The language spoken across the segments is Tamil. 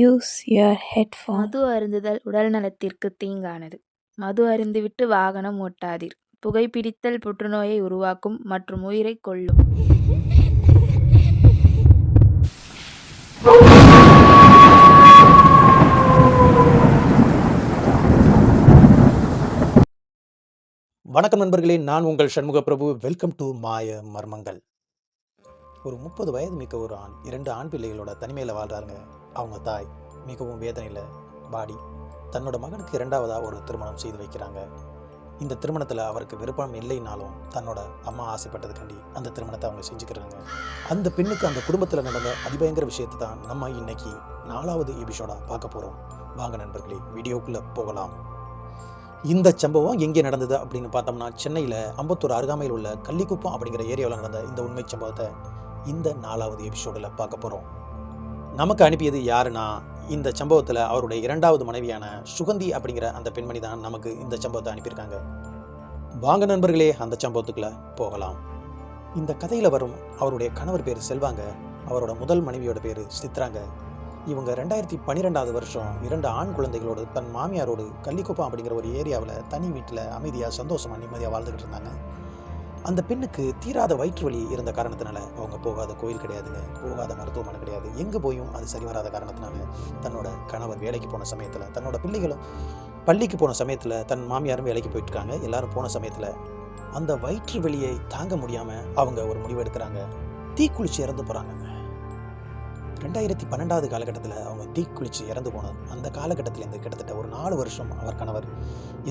யூஸ் யுவர் ஹெட்ஃபோன் மது அருந்துதல் உடல் நலத்திற்கு தீங்கானது. மது அருந்திவிட்டு வாகனம் ஓட்டாதீர். புகைப்பிடித்தல் புற்றுநோயை உருவாக்கும் மற்றும் உயிரைக் கொல்லும். வணக்கம் நண்பர்களே நான் உங்கள் சண்முக பிரபு வெல்கம் டு மாய மர்மங்கள். ஒரு முப்பது வயது மிக்க ஒரு ஆண் இரண்டு ஆண் பிள்ளைகளோட தனிமையில் வாழ்றாருங்க அவங்க தாய் மிகவும் வேதனையில் பாடி தன்னோட மகனுக்கு இரண்டாவதாக ஒரு திருமணம் செய்து வைக்கிறாங்க. இந்த திருமணத்தில் அவருக்கு விருப்பம் இல்லைனாலும் தன்னோட அம்மா ஆசைப்பட்டதுக்காண்டி அந்த திருமணத்தை அவங்க செஞ்சுக்கிறாங்க. அந்த பெண்ணுக்கு அந்த குடும்பத்தில் நடந்த அதிபயங்கர விஷயத்தை தான் நம்ம இன்னைக்கு நாலாவது எபிசோடாக பார்க்க போகிறோம் வாங்க நண்பர்களே வீடியோக்குள்ளே போகலாம். இந்த சம்பவம் எங்கே நடந்தது அப்படின்னு பார்த்தோம்னா சென்னையில் அம்பத்தூர் அருகாமையில் உள்ள கள்ளிக்குப்பம் அப்படிங்கிற ஏரியாவில் நடந்த இந்த உண்மை சம்பவத்தை இந்த நாலாவது எபிசோடில் பார்க்க போகிறோம் நமக்கு அனுப்பியது யாருன்னா இந்த சம்பவத்தில் அவருடைய இரண்டாவது மனைவியான சுகந்தி அப்படிங்கிற அந்த பெண்மணி தான் நமக்கு இந்த சம்பவத்தை அனுப்பியிருக்காங்க. வாங்க நண்பர்களே அந்த சம்பவத்துக்குள்ளே போகலாம். இந்த கதையில் வரும் அவருடைய கணவர் பேர் செல்வாங்க. அவரோட முதல் மனைவியோட பேர் சித்ராங்க. இவங்க ரெண்டாயிரத்தி பன்னிரெண்டாவது வருஷம் இரண்டு ஆண் குழந்தைகளோடு தன் மாமியாரோடு கள்ளிக்குப்பம் அப்படிங்கிற ஒரு ஏரியாவில் தனி வீட்டில் அமைதியாக சந்தோஷமாக நிம்மதியாக வாழ்ந்துக்கிட்டு இருந்தாங்க. அந்த பெண்ணுக்கு தீராத வயிற்று வலி இருந்த காரணத்தினால அவங்க போகாத கோயில் கிடையாதுங்க. போகாத மருத்துவமனை கிடையாது. எங்கே போயும் அது சரி வராத காரணத்தினால தன்னோட கணவர் வேலைக்கு போன சமயத்தில் தன்னோட பிள்ளைகளும் பள்ளிக்கு போன சமயத்தில் தன் மாமியாரும் வேலைக்கு போயிட்டுருக்காங்க. எல்லாரும் போன சமயத்தில் அந்த வயிற்று வெளியை தாங்க முடியாமல் அவங்க ஒரு முடிவு எடுக்கிறாங்க. தீக்குளிச்சு இறந்து போகிறாங்க ரெண்டாயிரத்தி பன்னெண்டாவது காலகட்டத்தில் அவங்க தீக்குளிச்சு இறந்து போனது அந்த காலகட்டத்திலேருந்து கிட்டத்தட்ட ஒரு நாலு வருஷம் அவர் கணவர்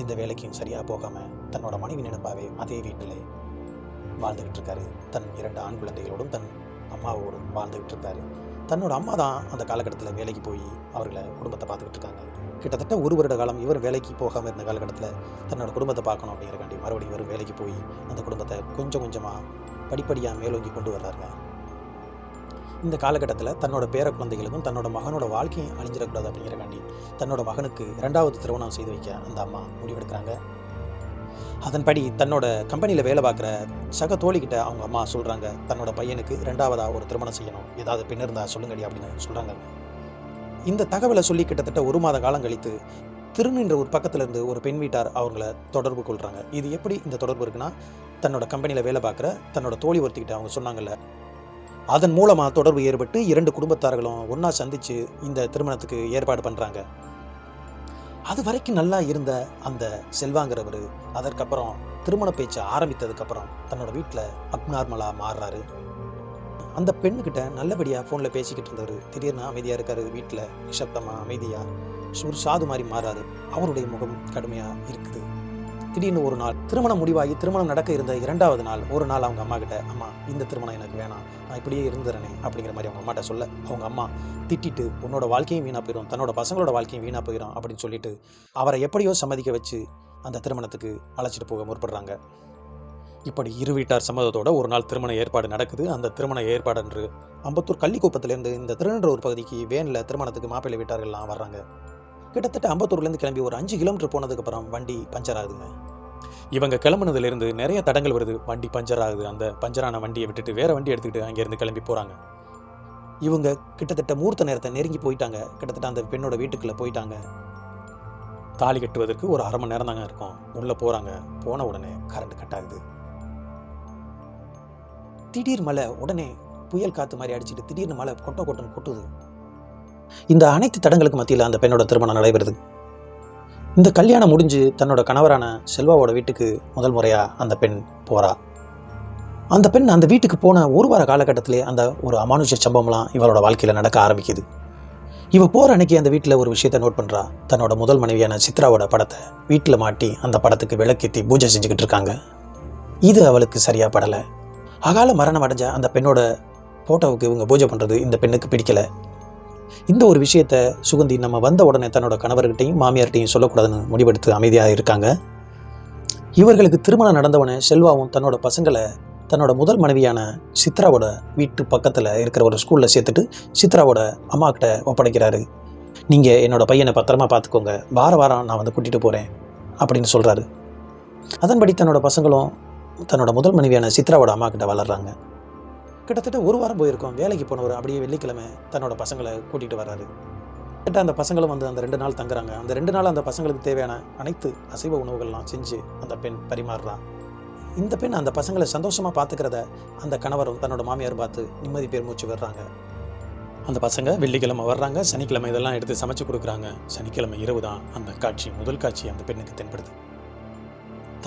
இந்த வேலைக்கும் சரியாக போகாமல் தன்னோட மனைவி நினைப்பாவே அதே வீட்டிலே வாழ்ந்துக்கிட்டு இருக்காரு தன் இரண்டு ஆண் குழந்தைகளோடும் தன் அம்மாவோடும் வாழ்ந்துக்கிட்டு இருக்காரு தன்னோட அம்மா தான் அந்த காலகட்டத்தில் வேலைக்கு போய் அவர்களை குடும்பத்தை பார்த்துக்கிட்டு இருக்காங்க கிட்டத்தட்ட ஒரு வருட காலம் இவர் வேலைக்கு போகாமல் இருந்த காலகட்டத்தில் தன்னோட குடும்பத்தை பார்க்கணும் அப்படிங்கிறக்காண்டி மறுபடியும் இவர் வேலைக்கு போய் அந்த குடும்பத்தை கொஞ்சம் கொஞ்சமாக படிப்படியாக மேலோங்கி கொண்டு வர்றாருங்க. இந்த காலகட்டத்தில் தன்னோட பேர குழந்தைகளுக்கும் தன்னோட மகனோட வாழ்க்கையும் அழிஞ்சிடக்கூடாது அப்படிங்கிறக்காண்டி தன்னோட மகனுக்கு இரண்டாவது திருமணம் செய்து வைக்க அந்த அம்மா முடிவெடுக்கிறாங்க. அதன்படி தன்னோட கம்பெனியில் வேலை பார்க்குற சக தோழிக்கிட்ட அவங்க அம்மா சொல்கிறாங்க தன்னோட பையனுக்கு ரெண்டாவதாக ஒரு திருமணம் செய்யணும். ஏதாவது பெண் இருந்தால் சொல்லுங்கடி அப்படின்னு சொல்கிறாங்க இந்த தகவலை சொல்லி கிட்டத்தட்ட ஒரு மாத காலம் கழித்து திருநின்ற ஒரு பக்கத்துல இருந்து ஒரு பெண் வீட்டார் அவங்கள தொடர்பு கொள்கிறாங்க இது எப்படி இந்த தொடர்பு இருக்குன்னா தன்னோட கம்பெனியில் வேலை பார்க்குற தன்னோட தோழி ஒருத்திக்கிட்ட அவங்க சொன்னாங்கல்ல அதன் மூலமாக தொடர்பு ஏற்பட்டு இரண்டு குடும்பத்தார்களும் ஒன்றா சந்தித்து இந்த திருமணத்துக்கு ஏற்பாடு பண்ணுறாங்க அது வரைக்கும் நல்லா இருந்த அந்த செல்வாங்கிறவர் அதற்கப்புறம் திருமண பேச்சை ஆரம்பித்ததுக்கப்புறம் தன்னோட வீட்டில் அப்நார்மலாக மாறுறாரு. அந்த பெண்ணுக்கிட்ட நல்லபடியாக ஃபோனில் பேசிக்கிட்டு இருந்தவர் திடீர்னு அமைதியாக இருக்காரு வீட்டில் நிசப்தமாக அமைதியாக ஒரு சாது மாதிரி மாறாரு. அவருடைய முகம் கடுமையாக இருக்குது. திடீர்னு ஒரு நாள் திருமணம் முடிவாகி திருமணம் நடக்க இருந்த இரண்டாவது நாள் ஒரு நாள் அவங்க அம்மா கிட்ட அம்மா இந்த திருமணம் எனக்கு வேணாம். நான் இப்படியே இருந்துறனே அப்படிங்கிற மாதிரி அவங்க அம்மாட்ட சொல்ல அவங்க அம்மா திட்டிட்டு உன்னோட வாழ்க்கையும் வீணாக போயிடும் தன்னோட பசங்களோட வாழ்க்கையும் வீணாக போயிடும் அப்படின்னு சொல்லிட்டு அவரை எப்படியோ சம்மதிக்க வச்சு அந்த திருமணத்துக்கு அழைச்சிட்டு போக முற்படுறாங்க. இப்படி இரு வீட்டார் சம்மதத்தோட ஒரு நாள் திருமண ஏற்பாடு நடக்குது. அந்த திருமண ஏற்பாடு என்று அம்பத்தூர் கள்ளிக்குப்பத்திலேருந்து இந்த திருநெல்வேலூர் பகுதிக்கு வேனில் திருமணத்துக்கு மாப்பிள்ளை வீட்டார்கள்லாம் வர்றாங்க. கிட்டத்தட்ட அம்பத்தூர்லேருந்து கிளம்பி ஒரு அஞ்சு கிலோமீட்டர் போனதுக்கப்புறம் வண்டி பஞ்சர் ஆகுதுங்க. இவங்க கிளம்புனதுலேருந்து நிறைய தடங்கள் வருது. வண்டி பஞ்சர் ஆகுது. அந்த பஞ்சரான வண்டியை விட்டுட்டு வேறு வண்டி எடுத்துக்கிட்டு அங்கேருந்து கிளம்பி போகிறாங்க இவங்க கிட்டத்தட்ட மூர்த்த நேரத்தை நெருங்கி போயிட்டாங்க. கிட்டத்தட்ட அந்த பெண்ணோட வீட்டுக்குள்ளே போயிட்டாங்க. தாலி கட்டுவதற்கு ஒரு அரை மணி நேரம் தாங்க இருக்கும். உள்ளே போகிறாங்க போன உடனே கரண்ட் கட் ஆகுது. திடீர் மழை உடனே புயல் காற்று மாதிரி அடிச்சுட்டு திடீர்னு மழை கொட்டை கொட்டன்னு கொட்டுது. இந்த அனைத்து தடங்களுக்கு மத்தியில் அந்த பெண்ணோட திருமணம் நடைபெறுது. இந்த கல்யாணம் முடிஞ்சு தன்னோட கணவரான செல்வாவோட வீட்டுக்கு முதல் முறையாக அந்த பெண் போகிறா அந்த பெண் அந்த வீட்டுக்கு போன ஒரு வார காலகட்டத்திலே அந்த ஒரு அமானுஷ சம்பவம்லாம் இவளோட வாழ்க்கையில் நடக்க ஆரம்பிக்குது. இவ போகிற அன்னைக்கு அந்த வீட்டில் ஒரு விஷயத்தை நோட் பண்ணுறா தன்னோட முதல் மனைவியான சித்ராவோட படத்தை வீட்டில் மாட்டி அந்த படத்துக்கு விளக்கேற்றி பூஜை செஞ்சுக்கிட்டு இருக்காங்க. இது அவளுக்கு சரியாக படலை. அகால மரணம் அடைஞ்ச அந்த பெண்ணோட ஃபோட்டோவுக்கு இவங்க பூஜை பண்ணுறது இந்த பெண்ணுக்கு பிடிக்கலை. இந்த ஒரு விஷயத்த சுகந்தி நம்ம வந்த உடனே தன்னோட கணவர்கிட்டையும் மாமியார்கிட்டையும் சொல்லக்கூடாதுன்னு முடிவெடுத்து அமைதியாக இருக்காங்க. இவர்களுக்கு திருமணம் நடந்தவனே செல்வாவும் தன்னோட பசங்களை தன்னோட முதல் மனைவியான சித்ராவோட வீட்டு பக்கத்தில் இருக்கிற ஒரு ஸ்கூலில் சேர்த்துட்டு சித்ராவோட அம்மா கிட்ட ஒப்படைக்கிறாரு. நீங்கள் என்னோட பையனை பத்திரமா பார்த்துக்கோங்க வார வாரம் நான் வந்து கூட்டிகிட்டு போகிறேன் அப்படின்னு சொல்கிறாரு அதன்படி தன்னோட பசங்களும் தன்னோட முதல் மனைவியான சித்ராவோட அம்மா கிட்ட வளர்றாங்க. கிட்டத்தட்ட ஒரு வாரம் போயிருக்கோம். வேலைக்கு போனவர் அப்படியே வெள்ளிக்கிழமை தன்னோட பசங்களை கூட்டிகிட்டு வர்றாரு. கிட்ட அந்த பசங்களும் வந்து அந்த ரெண்டு நாள் தங்குறாங்க. அந்த ரெண்டு நாள் அந்த பசங்களுக்கு தேவையான அனைத்து அசைவ உணவுகள்லாம் செஞ்சு அந்த பெண் பரிமாறுறான் இந்த பெண் அந்த பசங்களை சந்தோஷமாக பார்த்துக்கிறத அந்த கணவரும் தன்னோட மாமியார் பார்த்து நிம்மதி பேர் மூச்சு விடுறாங்க. அந்த பசங்க வெள்ளிக்கிழமை வர்றாங்க. சனிக்கிழமை இதெல்லாம் எடுத்து சமைச்சு கொடுக்குறாங்க. சனிக்கிழமை இரவு தான் அந்த காட்சி முதல் காட்சி அந்த பெண்ணுக்கு தென்படுது.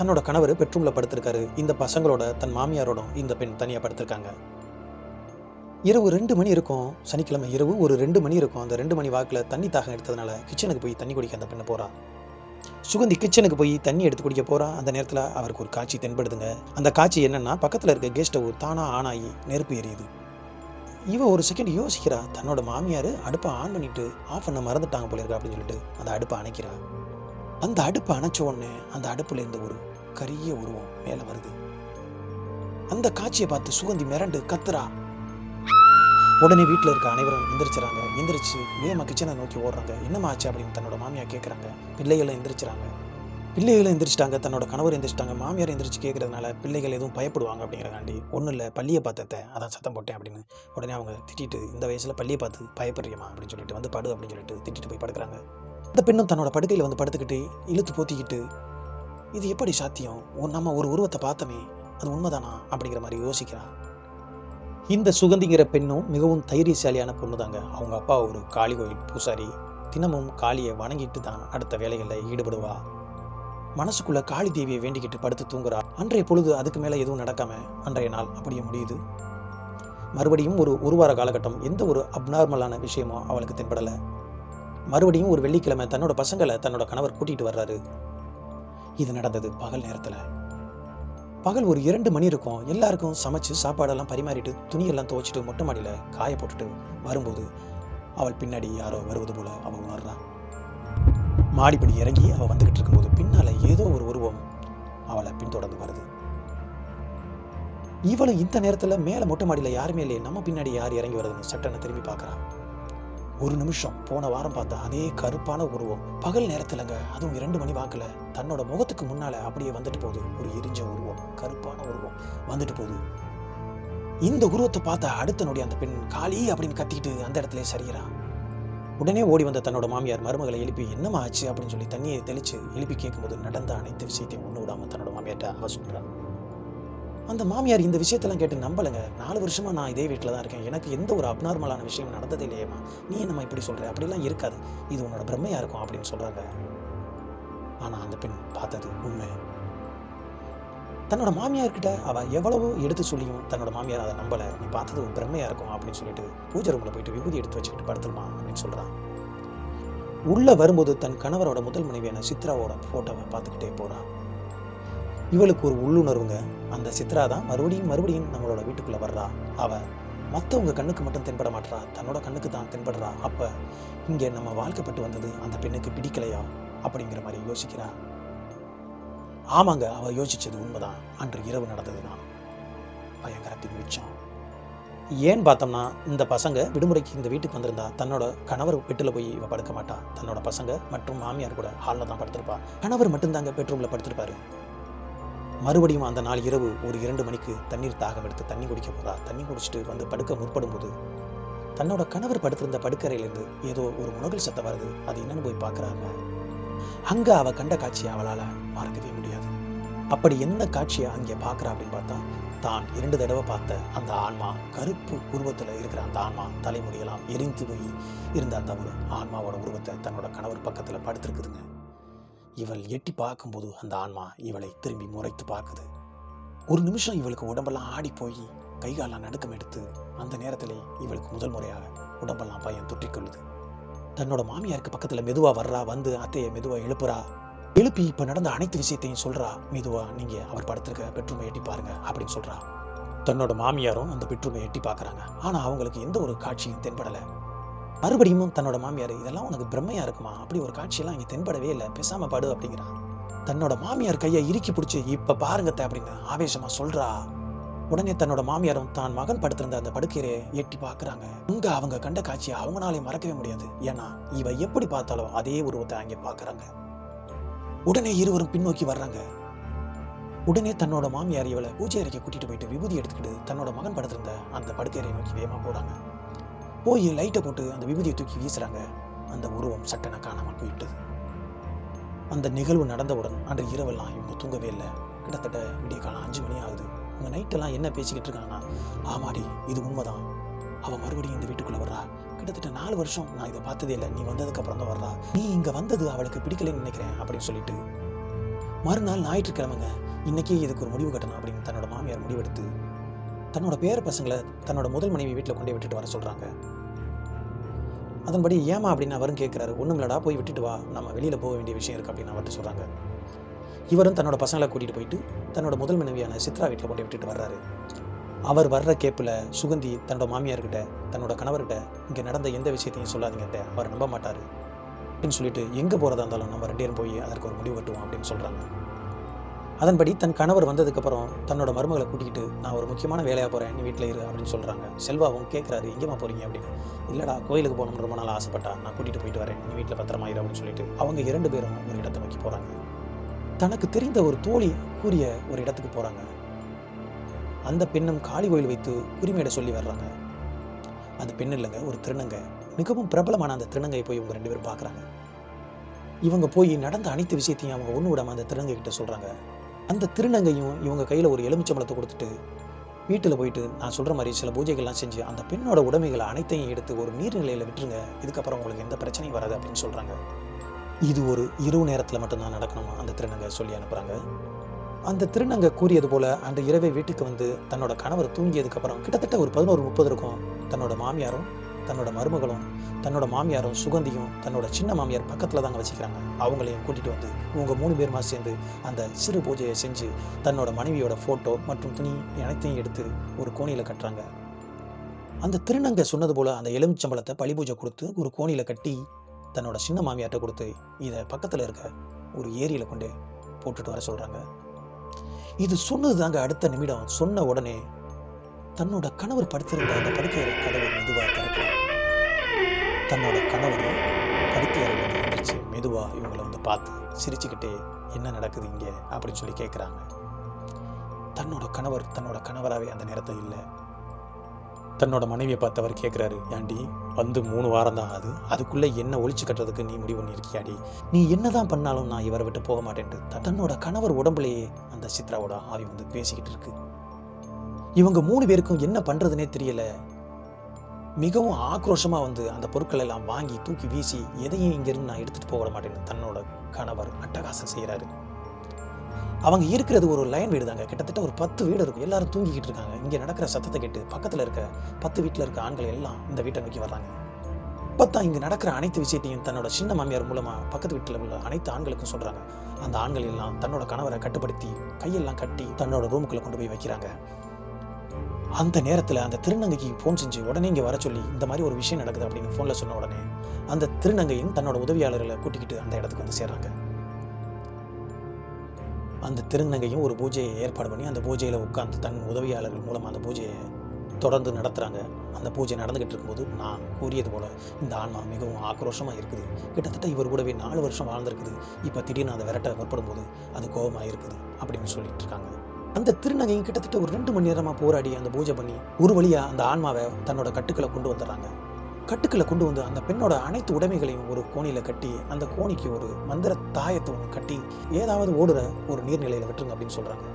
தன்னோட கணவர் பெட்ரூமில் படுத்திருக்காரு. இந்த பசங்களோட தன் மாமியாரோட இந்த பெண் தனியாக படுத்திருக்காங்க. இரவு ரெண்டு மணி இருக்கும் சனிக்கிழமை இரவு ஒரு ரெண்டு மணி இருக்கும். அந்த ரெண்டு மணி வாக்கில் தண்ணி தாகம் எடுத்ததுனால கிச்சனுக்கு போய் தண்ணி குடிக்க அந்த பெண்ணை போகிறான் சுகந்தி கிச்சனுக்கு போய் தண்ணி எடுத்து குடிக்க போகிறா அந்த நேரத்தில் அவருக்கு ஒரு காட்சி தென்படுதுங்க. அந்த காட்சி என்னன்னா பக்கத்தில் இருக்க கேஸ் ஸ்டவ் தானாக ஆன் ஆகி நெருப்பு எரியுது. இவ ஒரு செகண்ட் யோசிக்கிறா. தன்னோட மாமியார் அடுப்பை ஆன் பண்ணிட்டு ஆஃப் பண்ண மறந்துட்டாங்க போல இருக்கா அப்படின்னு சொல்லிட்டு அந்த அடுப்பை அணைக்கிறா. அந்த அடுப்பை அணைச்ச உடனே அந்த அடுப்புல இருந்த ஒரு கரிய உருவம் மேலே வருது. அந்த காட்சியை பார்த்து சுகந்தி மிரண்டு கத்துறா. உடனே வீட்டில் இருக்க அனைவரும் எந்திரிச்சிறாங்க. எந்திரிச்சு வேமா கிச்சனை நோக்கி ஓடுறாங்க. என்னம்மா ஆச்சு அப்படின்னு தன்னோட மாமியார் கேட்குறாங்க பிள்ளைகளை எந்திரிச்சிறாங்க. பிள்ளைகளை எந்திரிச்சிட்டாங்க. தன்னோட கணவர் எந்திரிச்சிட்டாங்க. மாமியார் எந்திரிச்சு கேட்கறதுனால பிள்ளைகள் எதுவும் பயப்படுவாங்க அப்படிங்கிறதாண்டி ஒன்றும் இல்லை பள்ளியை பார்த்தத அதான் சத்தம் போட்டேன் அப்படின்னு உடனே அவங்க திட்டிட்டு இந்த வயசில் பள்ளியை பார்த்து பயப்படுறியமா அப்படின்னு சொல்லிட்டு வந்து படு அப்படின்னு சொல்லிட்டு திட்டிட்டு போய் படுக்கிறாங்க. அந்த பெண்ணும் தன்னோட படுக்கையில் வந்து படுத்துக்கிட்டு இழுத்து போத்திக்கிட்டு இது எப்படி சாத்தியம்? நம்ம ஒரு உருவத்தை பார்த்தோமே அது உண்மைதானா? அப்படிங்கிற மாதிரி யோசிக்கிறான் இந்த சுகந்திங்கிற பெண்ணும் மிகவும் தைரியசாலியான பொண்ணு தாங்க அவங்க அப்பா ஒரு காளி கோயில் பூசாரி. தினமும் காளியை வணங்கிட்டு தான் அடுத்த வேலைகளில் ஈடுபடுவா. மனசுக்குள்ள காளி தேவியை வேண்டிக்கிட்டு படுத்து தூங்குறா. அன்றைய பொழுது அதுக்கு மேலே எதுவும் நடக்காம அன்றைய நாள் அப்படியே முடியுது. மறுபடியும் ஒரு ஒரு வார காலகட்டம் எந்த ஒரு அப்நார்மலான விஷயமோ அவளுக்கு தென்படலை. மறுபடியும் ஒரு வெள்ளிக்கிழமை தன்னோட பசங்களை தன்னோட கணவர் கூட்டிட்டு வர்றாரு. இது நடந்தது பகல் நேரத்தில். பகல் ஒரு இரண்டு மணி இருக்கும். எல்லாருக்கும் சமைச்சு சாப்பாடெல்லாம் பரிமாறிட்டு துணியெல்லாம் துவைச்சிட்டு மொட்டை மாடியில் காய போட்டுட்டு வரும்போது அவள் பின்னாடி யாரோ வருவது போல அவள் உணர்றான் மாடிப்படி இறங்கி அவள் வந்துகிட்டு இருக்கும்போது பின்னால ஏதோ ஒரு உருவம் அவளை பின்தொடர்ந்து வருது. இவளும் இந்த நேரத்தில் மேலே மொட்டை மாடியில் யாருமே இல்லையே நம்ம பின்னாடி யார் இறங்கி வருதுன்னு சட்டனை திரும்பி பார்க்குறான் ஒரு நிமிஷம் போன வாரம் பார்த்த அதே கருப்பான உருவம். பகல் நேரத்துலங்க அதுவும் இரண்டு மணி வாக்கில். தன்னோட முகத்துக்கு முன்னால அப்படியே வந்துட்டு போகுது. ஒரு எரிஞ்ச உருவம் கருப்பான உருவம். வந்துட்டு போகுது. இந்த உருவத்தை பார்த்த அடுத்த நொடி அந்த பெண் காளி அப்படின்னு கத்திக்கிட்டு அந்த இடத்துல சரியிறான் உடனே ஓடி வந்த தன்னோட மாமியார் மருமகளை எழுப்பி என்னம்மா ஆச்சு? அப்படின்னு சொல்லி தண்ணியை தெளிச்சு எழுப்பி கேட்கும்போது நடந்த அனைத்து விஷயத்தையும் ஒன்று விடாம தன்னோட மாமியார்ட்ட அவ சொல்றா. அந்த மாமியார் இந்த விஷயத்தெல்லாம் கேட்டு நம்பலைங்க. நாலு வருஷமாக நான் இதே வீட்டில் தான் இருக்கேன். எனக்கு எந்த ஒரு அப்நார்மலான விஷயம் நடந்ததே இல்லையேம்மா. நீ என்னம்மா இப்படி சொல்கிற அப்படிலாம் இருக்காது. இது உன்னோட பிரம்மையாக இருக்கும் அப்படின்னு சொல்கிறாங்க ஆனால் அந்த பெண் பார்த்தது உண்மை. தன்னோட மாமியார்கிட்ட அவள் எவ்வளவோ எடுத்து சொல்லியும் தன்னோட மாமியார் அதை நம்பலை. நீ பார்த்தது ஒரு பிரம்மையாக இருக்கும் அப்படின்னு சொல்லிட்டு பூஜை ரூமில் போயிட்டு விபூதி எடுத்து வச்சுக்கிட்டு படுத்துருமா அப்படின்னு சொல்கிறான் உள்ளே வரும்போது தன் கணவரோட முதல் மனைவியான சித்ராவோட ஃபோட்டோவை பார்த்துக்கிட்டே போகிறான் இவளுக்கு ஒரு உள்ளுணர்வுங்க. அந்த சித்ரா தான் மறுபடியும் மறுபடியும் நம்மளோட வீட்டுக்குள்ள வர்றா. அவ மற்றவங்க கண்ணுக்கு மட்டும் தென்பட மாட்றா. தன்னோட கண்ணுக்கு தான் தென்படுறா. அப்ப இங்கே நம்ம வாழ்க்கைப்பட்டு வந்தது அந்த பெண்ணுக்கு பிடிக்கலையா? அப்படிங்கிற மாதிரி யோசிக்கிறா. ஆமாங்க அவ யோசிச்சது உண்மைதான். அன்று இரவு நடந்தது தான் பயங்கரத்தின் உச்சம் ஏன் பார்த்தோம்னா இந்த பசங்க விடுமுறைக்கு இந்த வீட்டுக்கு வந்திருந்தா தன்னோட கணவர் வீட்டில் போய் இவ படுக்க மாட்டா. தன்னோட பசங்க மற்றும் மாமியார் கூட ஹாலில் தான் படுத்திருப்பா. கணவர் மட்டும்தாங்க பெட்ரூமில் படுத்திருப்பாரு. மறுபடியும் அந்த நாள் இரவு ஒரு இரண்டு மணிக்கு தண்ணீர் தாகம் எடுத்து தண்ணி குடிக்க போகிறா தண்ணி குடிச்சிட்டு வந்து படுக்க முற்படும் போது தன்னோட கணவர் படுத்திருந்த படுக்கறையிலேருந்து ஏதோ ஒரு முனகல் சத்தம் வருது. அது என்னன்னு போய் பார்க்குறாங்க. அங்கே அவள் கண்ட காட்சியை அவளால மறக்கவே முடியாது. அப்படி என்ன காட்சியை அங்கே பார்க்கறா அப்படின்னு பார்த்தா தான் இரண்டு தடவை பார்த்த அந்த ஆன்மா கருப்பு உருவத்தில் இருக்கிற அந்த ஆன்மா தலைமுடியெல்லாம் எரிந்து போய் இருந்த அந்த ஒரு ஆன்மாவோட உருவத்தை தன்னோட கணவர் பக்கத்தில் படுத்திருக்குதுங்க. இவள் எட்டி பார்க்கும்போது அந்த ஆன்மா இவளை திரும்பி முறைத்து பார்க்குது. ஒரு நிமிஷம் இவளுக்கு உடம்பெல்லாம் ஆடி போய் கைகாலாம் நடுக்கம் எடுத்து அந்த நேரத்தில் இவளுக்கு முதல் முறையாக உடம்பெல்லாம் பயம் தொற்றிக்கொள்ளுது தன்னோட மாமியாருக்கு பக்கத்துல மெதுவா வர்றா வந்து அத்தையை மெதுவா எழுப்புறா. எழுப்பி இப்ப நடந்த அனைத்து விஷயத்தையும் சொல்றா. மெதுவா நீங்க அவர் படுத்திருக்க பெட்ரூமை எட்டி பாருங்க அப்படின்னு சொல்றா. தன்னோட மாமியாரும் அந்த பெட்ரூமை எட்டி பார்க்குறாங்க. ஆனா அவங்களுக்கு எந்த ஒரு காட்சியும் தென்படலை. மறுபடியும் தன்னோட மாமியார் இதெல்லாம் உனக்கு பிரம்மையாக இருக்குமா? அப்படி ஒரு காட்சியெல்லாம் இங்கே தென்படவே இல்லை. பேசாம படு அப்படிங்கிறான். தன்னோட மாமியார் கையை இறுக்கி பிடிச்சி இப்ப பாருங்கத்த அப்படின்னு ஆவேசமாக சொல்றா. உடனே தன்னோட மாமியாரும் தான் மகன் படுத்திருந்த அந்த படுக்கையை எட்டி பார்க்குறாங்க அங்க அவங்க கண்ட காட்சியை அவங்களாலே மறக்கவே முடியாது. ஏன்னா இவ எப்படி பார்த்தாலும் அதே உருவத்தை அங்கே பார்க்குறாங்க உடனே இருவரும் பின்னோக்கி வர்றாங்க. உடனே தன்னோட மாமியார் இவளை பூஜை அறைக்கு கூட்டிட்டு போயிட்டு விபூதி எடுத்துக்கிட்டு தன்னோட மகன் படுத்திருந்த அந்த படுக்கையை நோக்கி வேகமா போறாங்க. போய் லைட்டை போட்டு அந்த விபூதியை தூக்கி வீசுகிறாங்க அந்த உருவம் சட்டன காணாமல் போயிட்டது அந்த நிகழ்வு நடந்தவுடன் அன்று இரவெல்லாம் இவங்க தூங்கவே இல்லை. கிட்டத்தட்ட விடிய காலம் அஞ்சு மணி ஆகுது. அவங்க நைட்டெல்லாம் என்ன பேசிக்கிட்டு இருக்காங்கன்னா ஆமாடி இது உண்மைதான். அவள் மறுபடியும் இந்த வீட்டுக்குள்ளே வர்றா. கிட்டத்தட்ட நாலு வருஷம் நான் இதை பார்த்ததே இல்லை. நீ வந்ததுக்கு அப்புறம் தான் வர்றா. நீ இங்கே வந்தது அவளுக்கு பிடிக்கலைன்னு நினைக்கிறேன் அப்படின்னு சொல்லிட்டு. மறுநாள் ஞாயிற்றுக்கிழமைங்க. இன்னைக்கே இதுக்கு ஒரு முடிவு கட்டணும் அப்படின்னு தன்னோட மாமியார் முடிவெடுத்து தன்னோட பேர பசங்களை தன்னோட முதல் மனைவி வீட்டில் கொண்டே விட்டுட்டு வர சொல்கிறாங்க அதன்படி ஏமா அப்படின்னு அவரும் கேட்குறாரு ஒன்றும் இல்லடா போய் விட்டுட்டு வா. நம்ம வெளியில் போக வேண்டிய விஷயம் இருக்குது அப்படின்னு அவர்கிட்ட சொல்கிறாங்க இவரும் தன்னோட பசங்களை கூட்டிகிட்டு போயிட்டு தன்னோட முதல் மனைவியான சித்ரா வீட்டில் கொண்டு போய் விட்டுட்டு வர்றாரு. அவர் வர்ற கேப்பில் சுகந்தி தன்னோட மாமியார்கிட்ட தன்னோட கணவர்கிட்ட இங்கே நடந்த எந்த விஷயத்தையும் சொல்லாதீங்கட்ட அவர் நம்ப மாட்டார். அப்படின்னு சொல்லிட்டு எங்கே போகிறதா இருந்தாலும் நம்ம ரெண்டு பேரும் போய் அதற்கு ஒரு முடிவு கட்டுவோம் அப்படின்னு சொல்கிறாங்க அதன்படி தன் கணவர் வந்ததுக்கப்புறம் தன்னோட மருமகளை கூட்டிகிட்டு நான் ஒரு முக்கியமான வேலையாக போகிறேன் நீ வீட்டில் இரு அப்படின்னு சொல்கிறாங்க செல்வாவும் கேட்குறாரு எங்கேம்மா போகிறீங்க அப்படின்னு. இல்லைடா கோயிலுக்கு போகணும்னு ரொம்ப நாள் ஆசைப்பட்டா நான் கூட்டிகிட்டு போயிட்டு வரேன். நீ வீட்டில் பத்திரமா இரு அப்படின்னு சொல்லிட்டு அவங்க இரண்டு பேரும் ஒரு இடத்தை நோக்கி போகிறாங்க தனக்கு தெரிந்த ஒரு தோழி கூறிய ஒரு இடத்துக்கு போகிறாங்க அந்த பெண்ணும் காளி கோயில் வைத்து உரிமையிட சொல்லி வர்றாங்க. அந்த பெண் இல்லைங்க ஒரு திருநங்கை. மிகவும் பிரபலமான அந்த திருநங்கை போய் இவங்க ரெண்டு பேரும் பார்க்குறாங்க இவங்க போய் நடந்த அனைத்து விஷயத்தையும் அவங்க ஒன்று விடாமல் அந்த திருநங்கை கிட்ட சொல்கிறாங்க அந்த திருநங்கையும் இவங்க கையில் ஒரு எலுமிச்சம்பளத்தை கொடுத்துட்டு வீட்டில் போயிட்டு நான் சொல்கிற மாதிரி சில பூஜைகள்லாம் செஞ்சு அந்த பெண்ணோட உடைமைகளை அனைத்தையும் எடுத்து ஒரு நீர்நிலையில் விட்டுருங்க. இதுக்கப்புறம் உங்களுக்கு எந்த பிரச்சனையும் வராது அப்படின்னு சொல்கிறாங்க இது ஒரு இரவு நேரத்தில் மட்டும்தான் நடக்கணும்? அந்த திருநங்கை சொல்லி அனுப்புகிறாங்க அந்த திருநங்கை கூறியது போல் அந்த இரவே வீட்டுக்கு வந்து தன்னோட கணவர் தூங்கியதுக்கப்புறம் கிட்டத்தட்ட ஒரு பதினோரு முப்பது இருக்கும் தன்னோட மாமியாரும் தன்னோட மருமகளும் தன்னோட மாமியாரும் சுகந்தியும் தன்னோட சின்ன மாமியார் பக்கத்தில் தாங்க வச்சுக்கிறாங்க. அவங்களையும் கூட்டிகிட்டு வந்து இவங்க மூணு பேருமா சேர்ந்து அந்த சிறு பூஜையை செஞ்சு தன்னோட மனைவியோட ஃபோட்டோ மற்றும் துணி அனைத்தையும் எடுத்து ஒரு கோணியில் கட்டுறாங்க. அந்த திருநங்கை சொன்னது போல அந்த எலுமிச்சம்பளத்தை பழி பூஜை கொடுத்து ஒரு கோணியில் கட்டி தன்னோட சின்ன மாமியார்ட்ட கொடுத்து இதை பக்கத்தில் இருக்க ஒரு ஏரியில் கொண்டு போட்டுட்டு வர சொல்கிறாங்க இது சொன்னது தாங்க அடுத்த நிமிடம் சொன்ன உடனே தன்னோட கணவர் படுத்திருந்த அந்த படுக்கை கதவை மெதுவாக திறக்கிறார். தன்னோட கணவர் படுக்கை வந்து எழுந்திரிச்சு மெதுவாக இவங்களை வந்து பார்த்து சிரிச்சுக்கிட்டே என்ன நடக்குது இங்கே? அப்படின்னு சொல்லி கேட்குறாங்க தன்னோட கணவர் தன்னோட கணவராகவே அந்த நேரத்தில் இல்லை. தன்னோட மனைவியை பார்த்து அவர் கேட்குறாரு ஏண்டி வந்து மூணு வாரம் தான் ஆகுது. அதுக்குள்ளே என்ன ஒழிச்சு கட்டுறதுக்கு நீ முடிவு பண்ணியிருக்கியாடி? நீ என்னதான் பண்ணாலும் நான் இவரை விட்டு போக மாட்டேன்ட்டு. த- தன்னோட கணவர் உடம்புலேயே அந்த சித்ராவோட ஆவி வந்து பேசிக்கிட்டு இருக்கு. இவங்க மூணு பேருக்கும் என்ன பண்றதுனே தெரியல. மிகவும் ஆக்ரோஷமா வந்து அந்த பொருட்களை எல்லாம் வாங்கி தூக்கி வீசி எதையும் இங்கிருந்து நான் எடுத்துட்டு போக மாட்டேன்னு தன்னோட கணவர் அட்டகாசம் செய்கிறாரு அவங்க இருக்கிறது ஒரு லைன் வீடு தாங்க கிட்டத்தட்ட ஒரு பத்து வீடு இருக்கும். எல்லாரும் தூங்கிக்கிட்டு இருக்காங்க. இங்கே நடக்கிற சத்தத்தை கேட்டு பக்கத்தில் இருக்க பத்து வீட்டில் இருக்க ஆண்கள் எல்லாம் இந்த வீட்டை நோக்கி வர்றாங்க. அப்பத்தான் இங்கே நடக்கிற அனைத்து விஷயத்தையும் தன்னோட சின்ன மாமியார் மூலமாக பக்கத்து வீட்டில் உள்ள அனைத்து ஆண்களுக்கும் சொல்கிறாங்க அந்த ஆண்கள் எல்லாம் தன்னோட கணவரை கட்டுப்படுத்தி கையெல்லாம் கட்டி தன்னோட ரூமுக்குள்ளே கொண்டு போய் வைக்கிறாங்க. அந்த நேரத்தில் அந்த திருநங்கைக்கு ஃபோன் செஞ்சு உடனே இங்கே வர சொல்லி இந்த மாதிரி ஒரு விஷயம் நடக்குது அப்படின்னு ஃபோனில் சொன்ன உடனே அந்த திருநங்கையும் தன்னோட உதவியாளர்களை கூட்டிக்கிட்டு அந்த இடத்துக்கு வந்து சேர்றாங்க. அந்த திருநங்கையும் ஒரு பூஜையை ஏற்பாடு பண்ணி அந்த பூஜையில் உட்காந்து தன் உதவியாளர்கள் மூலமாக அந்த பூஜையை தொடர்ந்து நடத்துகிறாங்க அந்த பூஜை நடந்துக்கிட்டு இருக்கும்போது நான் கூறியது போல் இந்த ஆன்மா மிகவும் ஆக்ரோஷமாக இருக்குது. கிட்டத்தட்ட இவர் கூடவே நாலு வருஷம் வாழ்ந்திருக்குது. இப்போ திடீர்னு அதை விரட்ட முற்படும் போது அது கோபமாக இருக்குது அப்படின்னு சொல்லிட்டு இருக்காங்க. அந்த திருநங்கையும் கிட்டத்தட்ட ஒரு ரெண்டு மணி நேரமாக போராடி அந்த பூஜை பண்ணி ஒரு வழியாக அந்த ஆன்மாவை தன்னோட கட்டுக்களை கொண்டு வந்துடுறாங்க. கட்டுக்களை கொண்டு வந்து அந்த பெண்ணோட அனைத்து உடைமைகளையும் ஒரு கோணியில் கட்டி அந்த கோணிக்கு ஒரு மந்திர தாயத்தை ஒன்று கட்டி ஏதாவது ஓடுற ஒரு நீர்நிலையில் விட்டுருங்க அப்படின்னு சொல்கிறாங்க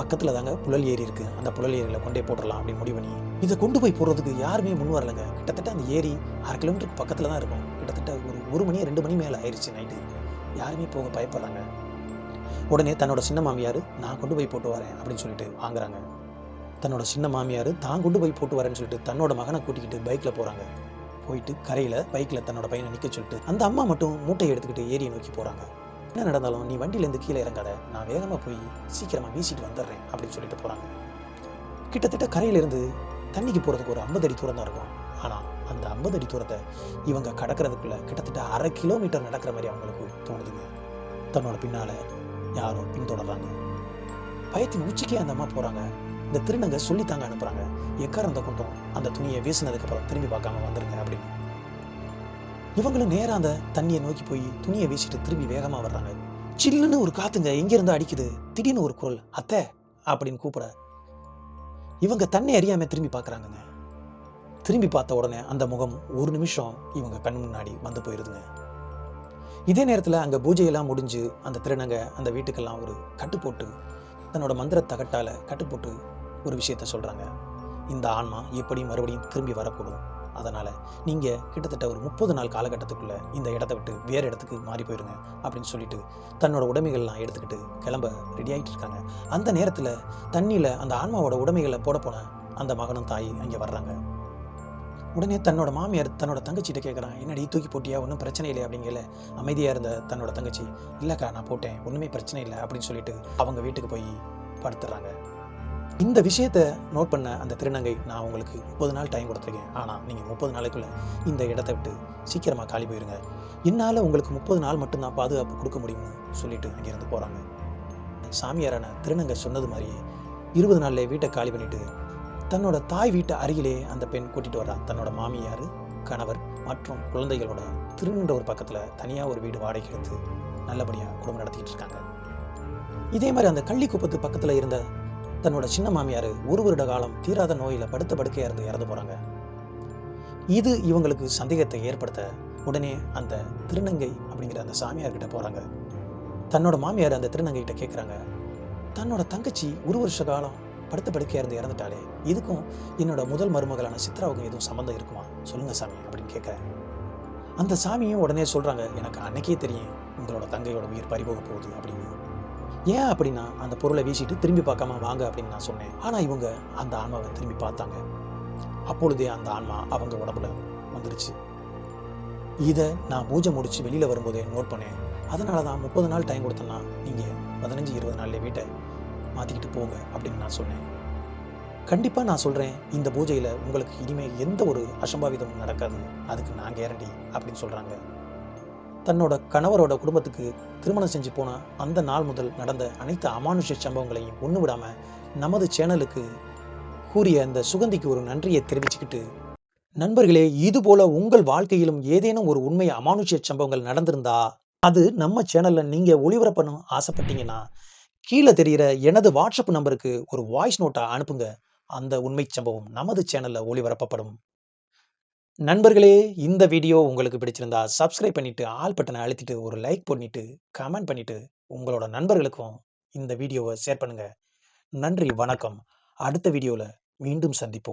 பக்கத்தில் தாங்க புழல் ஏரி இருக்குது அந்த புழல் ஏரியில் கொண்டே போட்டுடலாம் அப்படின்னு முடிவு பண்ணி இதை கொண்டு போய் போடுறதுக்கு யாருமே முன் வரலைங்க. கிட்டத்தட்ட அந்த ஏரி அரை கிலோமீட்டருக்கு பக்கத்தில் தான் இருக்கும். கிட்டத்தட்ட ஒரு ஒரு மணி ரெண்டு மணி மேலே ஆயிடுச்சு நைட்டு யாருமே போக பயப்படுறாங்க உடனே தன்னோட சின்ன மாமியார் நான் கொண்டு போய் போட்டு வரேன் அப்படின்னு சொல்லிட்டு வாங்குறாங்க. தன்னோட சின்ன மாமியார் தான் கொண்டு போய் போட்டு வரேன்னு சொல்லிட்டு தன்னோட மகனை கூட்டிக்கிட்டு பைக்கில் போகிறாங்க போயிட்டு கரையில் பைக்கில் தன்னோட பையனை நிற்க சொல்லிட்டு அந்த அம்மா மட்டும் மூட்டையை எடுத்துக்கிட்டு ஏரியை நோக்கி போகிறாங்க என்ன நடந்தாலும் நீ வண்டியிலேருந்து கீழே இறங்காத நான் வேகமாக போய் சீக்கிரமாக வீசிட்டு வந்துடுறேன் அப்படின்னு சொல்லிட்டு போகிறாங்க கிட்டத்தட்ட கரையிலேருந்து தண்ணிக்கு போகிறதுக்கு ஒரு ஐம்பது அடி தூரம் தான் இருக்கும். ஆனால் அந்த ஐம்பது அடி தூரத்தை இவங்க கடக்கிறதுக்குள்ள கிட்டத்தட்ட அரை கிலோமீட்டர் நடக்கிற மாதிரி அவங்களுக்கு தோணுதுங்க. தன்னோட பின்னால் யாரும் பின்தொடர்றாங்க. பயத்தின் உச்சிக்கே அந்த அம்மா போகிறாங்க இந்த திருநங்கை சொல்லித்தாங்க அனுப்புகிறாங்க எக்காரந்த கொண்டோம்? அந்த துணியை வீசினதுக்கப்புறம் திரும்பி பார்க்காம வந்துருங்க அப்படின்னு. இவங்களும் நேரா அந்த தண்ணியை நோக்கி போய் துணியை வீசிட்டு திரும்பி வேகமாக வர்றாங்க. சில்லுன்னு ஒரு காத்துங்க எங்கேருந்து அடிக்குது. திடீர்னு ஒரு குரல் அத்தை அப்படின்னு கூப்பிட. இவங்க தன்னை அறியாம திரும்பி பார்க்குறாங்கங்க. திரும்பி பார்த்த உடனே அந்த முகம் ஒரு நிமிஷம் இவங்க கண் முன்னாடி வந்து போயிருதுங்க. இதே நேரத்தில் அங்கே பூஜையெல்லாம் முடிஞ்சு அந்த திருநங்கை அந்த வீட்டுக்கெல்லாம் ஒரு கட்டு போட்டு தன்னோட மந்திர தகட்டால் கட்டு போட்டு ஒரு விஷயத்த சொல்கிறாங்க இந்த ஆன்மா எப்படியும் மறுபடியும் திரும்பி வரக்கூடும். அதனால் நீங்கள் கிட்டத்தட்ட ஒரு முப்பது நாள் காலகட்டத்துக்குள்ளே இந்த இடத்த விட்டு வேறு இடத்துக்கு மாறி போயிருங்க அப்படின்னு சொல்லிட்டு தன்னோட உடைமைகள்லாம் எடுத்துக்கிட்டு கிளம்ப ரெடி ஆகிட்டு இருக்காங்க. அந்த நேரத்தில் தண்ணியில் அந்த ஆன்மாவோட உடைமைகளை போட போன அந்த மகனும் தாய் அங்கே வர்றாங்க. உடனே தன்னோட மாமியார் தன்னோட தங்கச்சிகிட்ட கேட்குறான் என்னடி தூக்கி போட்டியா? ஒன்றும் பிரச்சனை இல்லை அப்படிங்கல அமைதியாக இருந்த தன்னோட தங்கச்சி. இல்லைக்கா நான் போட்டேன். ஒன்றுமே பிரச்சனை இல்லை அப்படின்னு சொல்லிட்டு அவங்க வீட்டுக்கு போய் படுத்துடுறாங்க இந்த விஷயத்தை நோட் பண்ண அந்த திருநங்கை நான் உங்களுக்கு முப்பது நாள் டைம் கொடுத்துருக்கேன். ஆனால் நீங்கள் முப்பது நாளைக்குள்ளே இந்த இடத்த விட்டு சீக்கிரமாக காலி போயிருங்க. என்னால் உங்களுக்கு முப்பது நாள் மட்டும்தான் பாதுகாப்பு கொடுக்க முடியும்னு சொல்லிட்டு அங்கேருந்து போகிறாங்க சாமியாரான திருநங்கை சொன்னது மாதிரியே இருபது நாளில் வீட்டை காலி பண்ணிவிட்டு தன்னோட தாய் வீட்டு அருகிலே அந்த பெண் கூட்டிட்டு வர்றா. தன்னோட மாமியார் கணவர் மற்றும் குழந்தைகளோட திருநின்ற ஒரு பக்கத்தில் தனியாக ஒரு வீடு வாடகை எடுத்து நல்லபடியாக குடும்பம் நடத்திக்கிட்டு இருக்காங்க. இதே மாதிரி அந்த கள்ளிக்குப்பத்து பக்கத்தில் இருந்த தன்னோட சின்ன மாமியார் ஒரு வருட காலம் தீராத நோயில் படுத்த படுக்கையாக இருந்து இறந்து போகிறாங்க இது இவங்களுக்கு சந்தேகத்தை ஏற்படுத்த உடனே அந்த திருநங்கை அப்படிங்கிற அந்த சாமியார்கிட்ட போகிறாங்க தன்னோட மாமியார் அந்த திருநங்கைகிட்ட கேட்குறாங்க தன்னோட தங்கச்சி ஒரு வருஷ காலம் படுத்த படுக்கையாக இருந்து இறந்துட்டாலே இதுக்கும் என்னோட முதல் மருமகளான சித்ராவுக்கும் எதுவும் சம்மந்தம் இருக்குமா? சொல்லுங்க சாமி அப்படின்னு கேட்குறேன் அந்த சாமியும் உடனே சொல்கிறாங்க எனக்கு அன்னைக்கே தெரியும் உங்களோட தங்கையோட உயிர் பறிபோக போகுது அப்படின்னு. ஏன் அப்படின்னா அந்த பொருளை வீசிட்டு திரும்பி பார்க்காம வாங்க அப்படின்னு நான் சொன்னேன். ஆனால் இவங்க அந்த ஆன்மாவை திரும்பி பார்த்தாங்க. அப்பொழுதே அந்த ஆன்மா அவங்க உடம்புல வந்துருச்சு. இதை நான் பூஜை முடிச்சு வெளியில் வரும்போதே நோட் பண்ணேன். அதனால தான் முப்பது நாள் டைம் கொடுத்தேன்னா நீங்கள் பதினஞ்சு இருபது நாள்ல வீட்டை மாற்றிக்கிட்டு போங்க அப்படின்னு நான் சொன்னேன். கண்டிப்பாக நான் சொல்கிறேன் இந்த பூஜையில் உங்களுக்கு இனிமேல் எந்த ஒரு அசம்பாவிதமும் நடக்காது. அதுக்கு நான் கேரண்டி அப்படின்னு சொல்கிறாங்க தன்னோட கணவரோட குடும்பத்துக்கு திருமணம் செஞ்சு போன அந்த நாள் முதல் நடந்த அனைத்து அமானுஷ சம்பவங்களையும் ஒன்று விடாமல் நமது சேனலுக்கு கூறிய அந்த சுகந்திக்கு ஒரு நன்றியை தெரிவிச்சுக்கிட்டு நண்பர்களே இது போல உங்கள் வாழ்க்கையிலும் ஏதேனும் ஒரு உண்மை அமானுஷ்ய சம்பவங்கள் நடந்திருந்தா அது நம்ம சேனல்ல நீங்க ஒளிபரப்பணும் ஆசைப்பட்டீங்கன்னா கீழே தெரிகிற எனது வாட்ஸ்அப் நம்பருக்கு ஒரு வாய்ஸ் நோட்டை அனுப்புங்க. அந்த உண்மை சம்பவம் நமது சேனலில் ஒளிபரப்பப்படும். நண்பர்களே இந்த வீடியோ உங்களுக்கு பிடிச்சிருந்தா சப்ஸ்கிரைப் பண்ணிவிட்டு ஆல் பட்டனை அழுத்திட்டு ஒரு லைக் பண்ணிவிட்டு கமெண்ட் பண்ணிவிட்டு உங்களோட நண்பர்களுக்கும் இந்த வீடியோவை ஷேர் பண்ணுங்கள் நன்றி வணக்கம். அடுத்த வீடியோவில் மீண்டும் சந்திப்போம்.